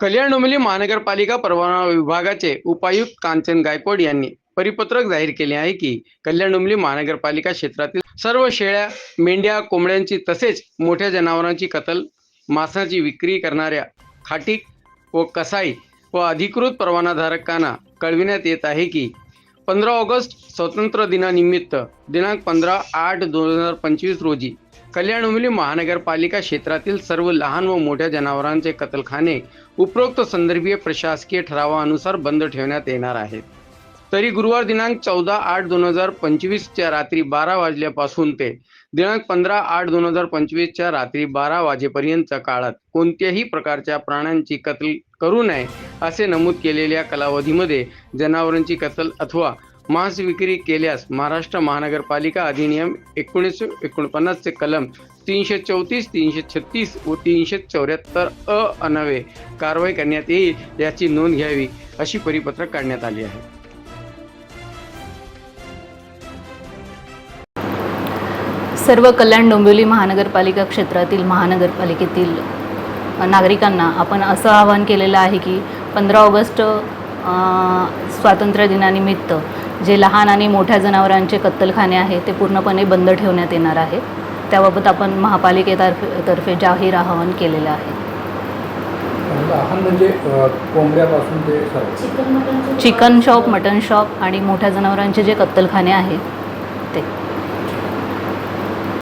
कल्याण डोंबिवली महानगरपालिका परवाना विभागाचे उपायुक्त कांचन गायकवाड यांनी परिपत्रक जाहीर केले आहे की कल्याण डोंबिवली महानगरपालिका क्षेत्रातील सर्व शेळ्या मेंढ्या कोंबड्यांची तसेच मोठ्या जनावरांची कतल मांसाची विक्री करणाऱ्या खाटीक व कसाई व अधिकृत परवानाधारकांना कळविण्यात येत आहे की पंधरा ऑगस्ट स्वातंत्र्य दिनानिमित्त दिनांक पंधरा आठ दोन हजार पंचवीस रोजी कल्याण उमली महानगरपालिका क्षेत्रातील सर्व लहान व मोठ्या जनावरांचे कतलखाने उपरोक्त संदर्भीय प्रशासकीय ठरावानुसार बंद ठेवण्यात येणार आहेत. तरी गुरुवार दिनांक चौदा आठ दोन हजार पंचवीसच्या रात्री बारा वाजल्यापासून ते दिनांक पंधरा आठ दोन हजार पंचवीसच्या रात्री बारा वाजेपर्यंतच्या काळात कोणत्याही प्रकारच्या प्राण्यांची कत्ल करू नये असे नमूद केलेल्या कालावधीमध्ये जनावरांची कत्तल अथवा मांस विक्री केल्यास महाराष्ट्र महानगरपालिका अधिनियम एकोणीसशे एकोणपन्नासचे कलम तीनशे चौतीस तीनशे छत्तीस व तीनशे चौऱ्याहत्तर अ अनवे कारवाई करण्यात येईल याची नोंद घ्यावी अशी परिपत्रक काढण्यात आली आहे. सर्व कल्याण डोंबिवली महानगरपालिका क्षेत्रातील महानगरपालिकेतील नागरिकांना आपण असं आवाहन केलेलं आहे की पंधरा ऑगस्ट स्वातंत्र्य दिनानिमित्त जे लहान आणि मोठ्या जनावरांचे कत्तलखाने आहे ते पूर्णपणे बंद ठेवण्यात येणार आहे. त्याबाबत आपण महापालिकेतर्फे तर्फे जाहीर आवाहन केलेलं आहे. लहान म्हणजे कोंबड्यापासून ते चिकन शॉप मटन शॉप आणि मोठ्या जनावरांचे जे कत्तलखाने आहेत ते.